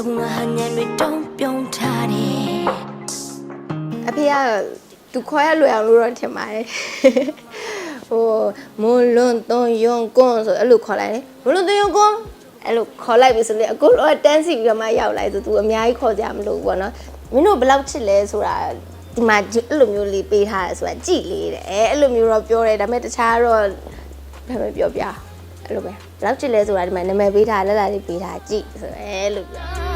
တုံးငါညံတွေတုံးပြုံးထားတယ်အဖေကသူခေါ်ရလွယ်အောင်လို့တော့ထင်ပါတယ်ဟိုမွန်လွန်သွန်ယွန်ကွန်းဆိုအဲ့လိုခေါ်လိုက်တယ်မွန်လွန်သွန်ယွန်ကွန်းအဲ့လိုခေါ်လိုက်ပြီဆိုလေအကိုတော့တန်းစီပြီးတော့မှရောက်လာဆိုသူအများကြီးခေါ်ကြမလို့ပေါ့နော်မင်းတို့ဘယ်လောက်ချစ်လဲဆိုတာဒီမှာအဲ့လိုမျိုးလေးပေးထားတယ်ဆိုတာကြည်လေးတယ်အဲ့လိုမျိုးတော့ပြောတယ်ဒါပေမဲ့တခြားတော့ဘာပဲပြောပြအဲ့လိုပဲဘယ်လောက်ချစ်လဲဆိုတာဒီမှာနာမည်ပေးထားလက်လာလေးပေးထားကြည်ဆိုအဲ့လိုပြော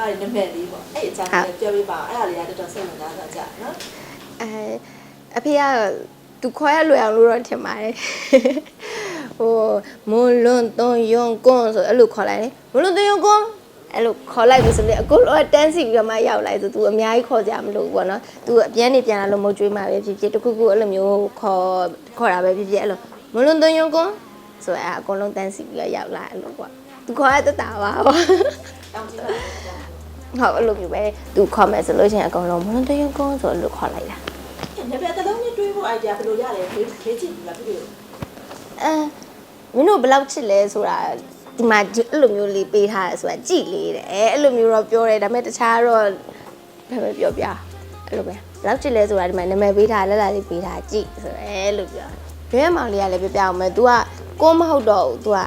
မရဲ့နာမည်လေးပေါ့အဲ့အကြောင်းလေးပြောပြပါအဲ့ဒါလေးကတော်တော်စိတ်ဝင်စားကြနော်အဲအဖေကသူခေါ်ရလွယ်အောင်လို့တော့ထင်ပါတယ်ဟိုမွန်လွန်သွန်ယွန်ကွန်းဆိုအဲ့လိုခေါ်လိုက်တယ်မွန်လွန်သွန်ယွန်ကွန်းအဲ့လိုခေါ်လိုက်ပြီဆိုလေအကိုတော့တန်းစီပြီးတော့မှရောက်လာဆိုသူအများကြီးခေါ်ကြမလို့ပေါ့နော်သူအပြန်နေပြန်လာလို့မဟုတ်ကြွေးမှာပဲဖြစ်ဖြစ်တခုခုအဲ့လိုမျိုးခေါ်ခေါ်တာပဲဖြစ်ဖြစ်အဲ့လိုမွန်လွန်သွန်ယွန်ကွန်းဆိုအဲ့အကုန်လုံးတန်းစီပြီးတော့ရောက်လာအဲ့လိုပေါ့သူခေါ်ရတတ်တာပါပေါ့တောင်းကြည့်ပါ ဟုတ်အဲ့လိုမျိုးပဲသူခေါ်မယ်ဆိုလို့ရှိရင်အကုန်လုံးမွန်လွန်သွန်ယွန်ကွန်းဆိုအဲ့လိုခေါ်လိုက်တာ နာမည်တစ်လုံးနဲ့တွေးဖို့ idea ဘယ်လိုရလဲခေခေကြည့်ဘူးလားပြည့် အဲမင်းတို့ဘယ်လောက်ချစ်လဲဆိုတာဒီမှာအဲ့လိုမျိုးလေးပေးထားတယ်ဆိုတာကြည်လေးတယ်အဲ့လိုမျိုးတော့ပြောတယ်ဒါပေမဲ့တခြားတော့ဘာပဲပြောပြအဲ့လိုပဲဘယ်လောက်ချစ်လဲဆိုတာဒီမှာနာမည်ပေးထားလက်လာလေးပေးထားကြည်ဆိုအဲ့လိုပြောရွေးမောင်လေးကလည်းပြောပြအောင်မယ် तू ကကိုမဟုတ်တော့ဘူး तू က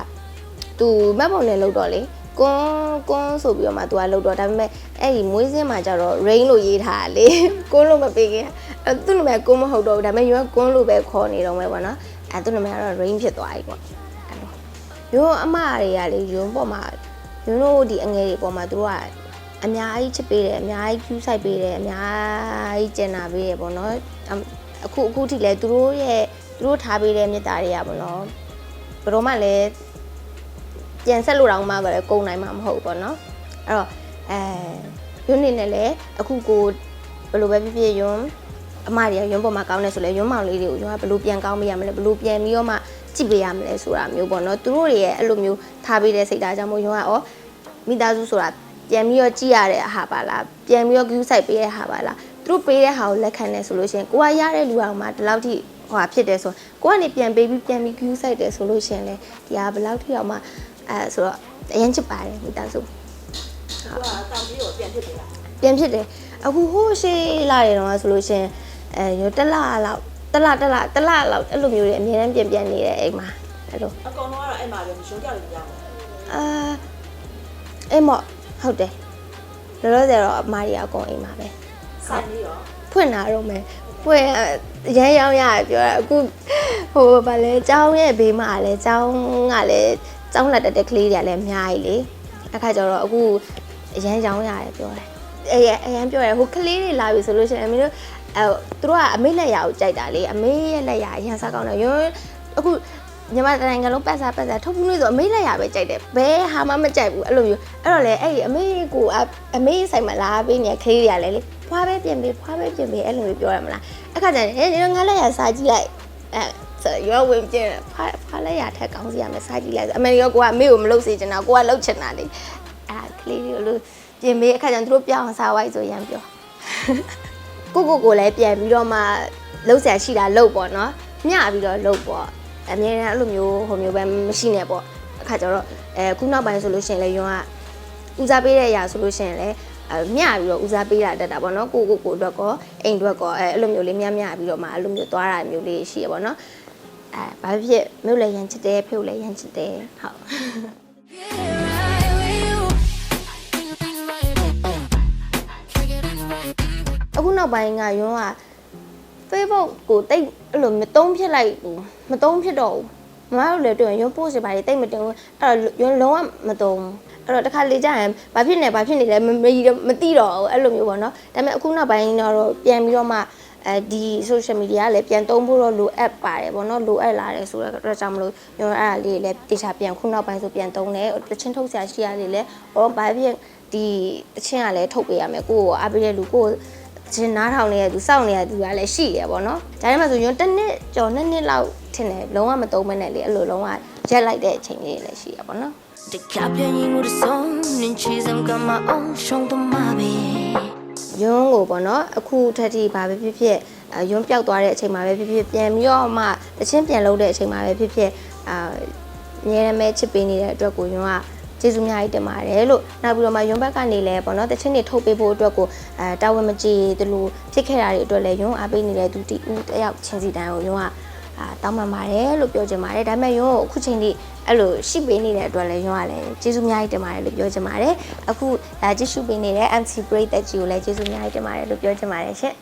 तू မတ်ပုံနဲ့လောက်တော့လေ ကွန်းကွန်းဆိုပြီးတော့မှ तू ကလောက်တော့ဒါပေမဲ့အဲ့ဒီမွေးစင်းမှာကျတော့ rain လို့ရေးထားတာလေကွန်းလို့မပေးခင်အဲ့သူ့နာမည်ကွန်းမဟုတ်တော့ဘူးဒါပေမဲ့ရွေးကွန်းလို့ပဲခေါ်နေတော့မယ်ပေါ့နော်အဲ့သူ့နာမည်ကတော့ rain ဖြစ်သွားပြီပေါ့အဲ့လိုရွေးအမတွေကလေရွေးပေါ်မှာရွေးတို့ဒီအငယ်တွေပေါ်မှာသူတို့ကအများကြီးချစ်ပေးတယ်အများကြီး cue ဆိုင်ပေးတယ်အများကြီးကျင်နာပေးတယ်ပေါ့နော်အမ်အခုအခုထိလဲသူတို့ရဲ့သူတို့ထားပေးတဲ့မြတ်တာတွေကပေါ့နော်ဘယ်တော့မှလည်း ပြန်ဆက်လို့တော့မှပဲကုံနိုင်မှာမဟုတ်ဘူးပေါ့နော်အဲ့တော့အဲယွန်းနေနဲ့လည်းအခုကိုဘယ်လိုပဲဖြစ်ဖြစ်ယွန်းအမတွေကယွန်းပေါ်မှာကောင်းနေဆိုလဲယွန်းမောင်လေးတွေကိုယွန်းကဘယ်လိုပြန်ကောင်းမရမလဲဘယ်လိုပြန်ပြီးတော့မှကြည့်ပေးရမလဲဆိုတာမျိုးပေါ့နော်သူတို့တွေရဲ့အဲ့လိုမျိုးထားပေးတဲ့စိတ်ဓာတ်ကြောင့်မို့ယွန်းကဩမိသားစုဆိုတာပြန်ပြီးတော့ကြည့်ရတဲ့အဟာပါလားပြန်ပြီးတော့ view site ပေးတဲ့ဟာပါလားသူတို့ပေးတဲ့ဟာကိုလက်ခံနေဆိုလို့ရှိရင်ကိုကရတဲ့လူအောင်မှဒီလောက်ထိဟိုဟာဖြစ်တယ်ဆိုကိုကနေပြန်ပေးပြီးပြန်ပြီး view site တယ်ဆိုလို့ရှိရင်လေဒီဟာဘယ်လောက်ထိအောင်မှ အဲဆိုတော့အရင်ချစ်ပါတယ်မိသားစုသူကတောင်းပြီးတော့ပြန်ဖြစ်ပြီလားပြန်ဖြစ်တယ်အခုဟိုးရှိလာတယ်တော့ဆိုလို့ရှရင်အဲရောတက်လာလောက်တက်လာတက်လာတက်လာလောက်အဲ့လိုမျိုးတွေအများအားပြန်ပြန်နေတယ်အိမ်မှာအဲ့လိုအကောင်လုံးကတော့အဲ့မှာပဲရုံးကြောက်နေကြပါအာအိမ်မော့ဟုတ်တယ်လောလောဆယ်တော့အမားကြီးအကုန်အိမ်မှာပဲဆိုင်လေးရောဖွင့်လာတော့မယ်ဖွင့်ရမ်းရောင်းရပြောတာအခုဟိုဗာလဲចောင်းရဲ့ဘေးမှာလဲចောင်းကလည်း ចောင်းလက်တက်တဲ့ကလေးတွေကလည်းအများကြီးလေအခါကျတော့အခုရမ်းရောင်းရတယ်ပြောတယ်အဲအရန်ပြောတယ်ဟိုကလေးတွေလာပြီဆိုလို့ရှိရင်အမေတို့အဲသူတို့ကအမေလက်ရကိုကြိုက်တာလေအမေရဲ့လက်ရအရန်စားကောင်းတယ်ရွအခုညီမတိုင်းကလုံးပတ်စားပတ်စားထုတ်ဘူးလို့ဆိုအမေလက်ရပဲကြိုက်တယ်ဘယ်ဟာမှမကြိုက်ဘူးအဲ့လိုမျိုးအဲ့တော့လေအဲ့ဒီအမေကိုအမေဆိုင်မှာလာပေးနေတဲ့ကလေးတွေကလည်းလေဖွားပဲပြင်ပေးဖွားပဲပြင်ပေးအဲ့လိုမျိုးပြောရမလားအခါကျရင်ဟဲ့ဒီငါလက်ရစားကြည့်လိုက်အဲ ဆိုရောဝင်ပြင်းဖွားဖွားလက်ရထက်ကောင်းစီရမယ်စားကြည့်လိုက်ဆိုအမေရောကိုကအမေကိုမလုပ်စေချင်တာကိုကလုပ်ချင်တာလေအဲ့ကလေးတွေလို့ပြင်ပေးအခါကျရင်သူတို့ပြောင်းစားဝိုက်ဆိုရမ်းပြောကိုကိုကိုလည်းပြန်ပြီးတော့မှလှုပ်ဆရာရှိတာလှုပ်ပေါ့နော်မျှပြီးတော့လှုပ်ပေါ့အမြဲတမ်းအဲ့လိုမျိုးဟိုမျိုးပဲမရှိနဲ့ပေါ့အခါကျတော့အဲခုနောက်ပိုင်းဆိုလို့ရှိရင်လည်းယွန်းကဦးစားပေးတဲ့အရာဆိုလို့ရှိရင်လည်းအဲမျှပြီးတော့ဦးစားပေးတာတက်တာပေါ့နော်ကိုကိုကိုအတွက်ကောအိမ်အတွက်ကောအဲအဲ့လိုမျိုးလေးမျှမျှပြီးတော့မှအဲ့လိုမျိုးသွားတာမျိုးလေးရှိရပေါ့နော် အဲဘာဖြစ်ဖြစ်မြို့လည်းရန်ချစ်တယ်ဖေကိုလည်းရန်ချစ်တယ်ဟုတ်အခုနောက်ပိုင်းကယွန်းက Facebook ကိုတိတ်အဲ့လိုမတုံးဖြစ်လိုက်ဘူးမတုံးဖြစ်တော့ဘူးမမတို့လည်းတွေ့ရင်ယွန်း post တွေပါတိတ်မတင်ဘူးအဲ့တော့ယွန်းလုံးဝမတုံးဘူးအဲ့တော့တစ်ခါလေကြာရင်ဘာဖြစ်နေဘာဖြစ်နေလဲမမမသိတော့ဘူးအဲ့လိုမျိုးပေါ့နော်ဒါပေမဲ့အခုနောက်ပိုင်းတော့ပြန်ပြီးတော့မှ အဲဒီ social media ကလည်းပြန်သုံးဖို့တော့လိုအပ်ပါတယ်ပေါ့နော်လိုအပ်လာတယ်ဆိုတော့အတွက်ကြောင့်မလို့ညောအဲ့ဒါလေးလည်းတေချာပြန်ခုနောက်ပိုင်းဆိုပြန်သုံးတယ်တချင်းထုတ်ဆရာရှိရလေးလည်းဟောဘာဖြစ်ဒီတချင်းကလည်းထုတ်ပေးရမယ်ကိုကိုအားပေးတဲ့လူကိုချင်းနားထောင်နေတဲ့သူစောင့်နေတဲ့သူကလည်းရှိရပေါ့နော်ဒါပေမဲ့ဆိုညတစ်နှစ်ကျော်နှစ်နှစ်လောက်ထင်တယ်လုံးဝမသုံးမနဲ့လေအဲ့လိုလုံးဝရက်လိုက်တဲ့အချိန်လေးလည်းရှိရပေါ့နော်တကပြင်းရင်ကိုဆုံးနင်းချီစံကမအောင်ရှုံးတော့မှာပဲ ယွန်းကိုပေါ့နော်အခုထက်ထိဘာပဲဖြစ်ဖြစ်အာယွန်းပျောက်သွားတဲ့အချိန်မှာပဲဖြစ်ဖြစ်ပြန်ပြီးတော့မှတချင်းပြန်လုပ်တဲ့အချိန်မှာပဲဖြစ်ဖြစ်အာအများရမဲချစ်ပေးနေတဲ့အတွက်ကိုယွန်းကကျေးဇူးအများကြီးတင်ပါတယ်လို့နောက်ပြီးတော့မှယွန်းဘက်ကနေလည်းပေါ့နော်တချင်းတွေထုတ်ပေးဖို့အတွက်ကိုအဲတာဝန်မကြေတလို့ဖြစ်ခဲ့တာတွေအတွက်လည်းယွန်းအားပေးနေတဲ့သူတီဦးတယောက်ချင်းစီတန်းကိုယွန်းက အာတောင်းပန်ပါတယ်လို့ပြောချင်ပါတယ်ဒါပေမဲ့ယွန်းကိုအခုချိန်ထိအဲ့လိုရှိပေးနေတဲ့အတွက်လည်းယွန်းကလည်းကျေးဇူးအများကြီးတင်ပါတယ်လို့ပြောချင်ပါတယ်အခုဒါကြည့်ရှုပေးနေတဲ့ MC Break တက်ကြီးကိုလည်းကျေးဇူးအများကြီးတင်ပါတယ်လို့ပြောချင်ပါတယ်ရှင်